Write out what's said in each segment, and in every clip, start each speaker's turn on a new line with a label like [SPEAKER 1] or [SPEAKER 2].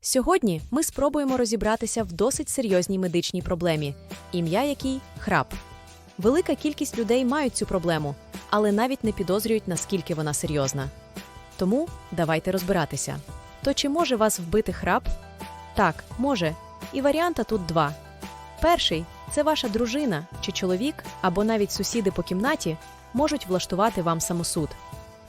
[SPEAKER 1] Сьогодні ми спробуємо розібратися в досить серйозній медичній проблемі, ім'я якій храп. Велика кількість людей мають цю проблему, але навіть не підозрюють, наскільки вона серйозна. Тому давайте розбиратися. То чи може вас вбити храп? Так, може. І варіанта тут два. Перший це ваша дружина чи чоловік, або навіть сусіди по кімнаті можуть влаштувати вам самосуд.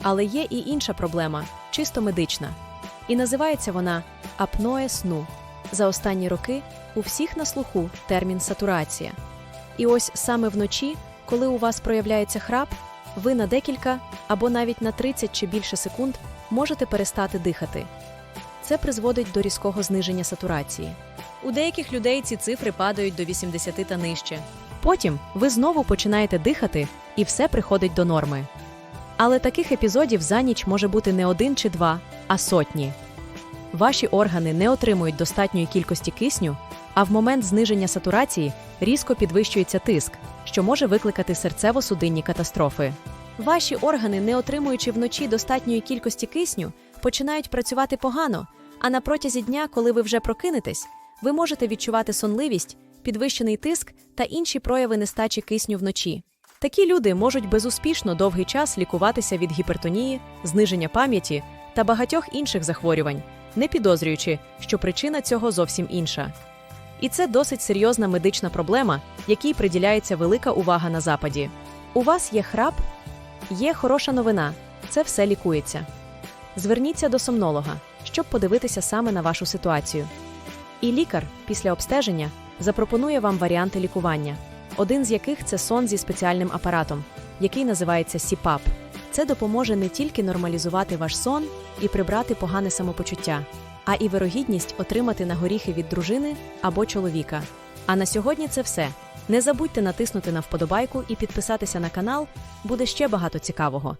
[SPEAKER 1] Але є і інша проблема, чисто медична. І називається вона апноe сну. За останні роки у всіх на слуху термін сатурація. І ось саме вночі, коли у вас проявляється храп, ви на декілька або навіть на 30 чи більше секунд можете перестати дихати. Це призводить до різкого зниження сатурації. У деяких людей ці цифри падають до 80 та нижче. Потім ви знову починаєте дихати, і все приходить до норми. Але таких епізодів за ніч може бути не один чи два, а сотні. Ваші органи не отримують достатньої кількості кисню, а в момент зниження сатурації різко підвищується тиск, що може викликати серцево-судинні катастрофи. Ваші органи, не отримуючи вночі достатньої кількості кисню, починають працювати погано, а на протязі дня, коли ви вже прокинетесь, ви можете відчувати сонливість, підвищений тиск та інші прояви нестачі кисню вночі. Такі люди можуть безуспішно довгий час лікуватися від гіпертонії, зниження пам'яті та багатьох інших захворювань, не підозрюючи, що причина цього зовсім інша. І це досить серйозна медична проблема, якій приділяється велика увага на западі. У вас є храп? Є хороша новина. Це все лікується. Зверніться до сомнолога, щоб подивитися саме на вашу ситуацію. І лікар після обстеження запропонує вам варіанти лікування, один з яких це сон зі спеціальним апаратом, який називається СІПАП. Це допоможе не тільки нормалізувати ваш сон і прибрати погане самопочуття, а і вирогідність отримати на горіхи від дружини або чоловіка. А на сьогодні це все. Не забудьте натиснути на вподобайку і підписатися на канал, буде ще багато цікавого.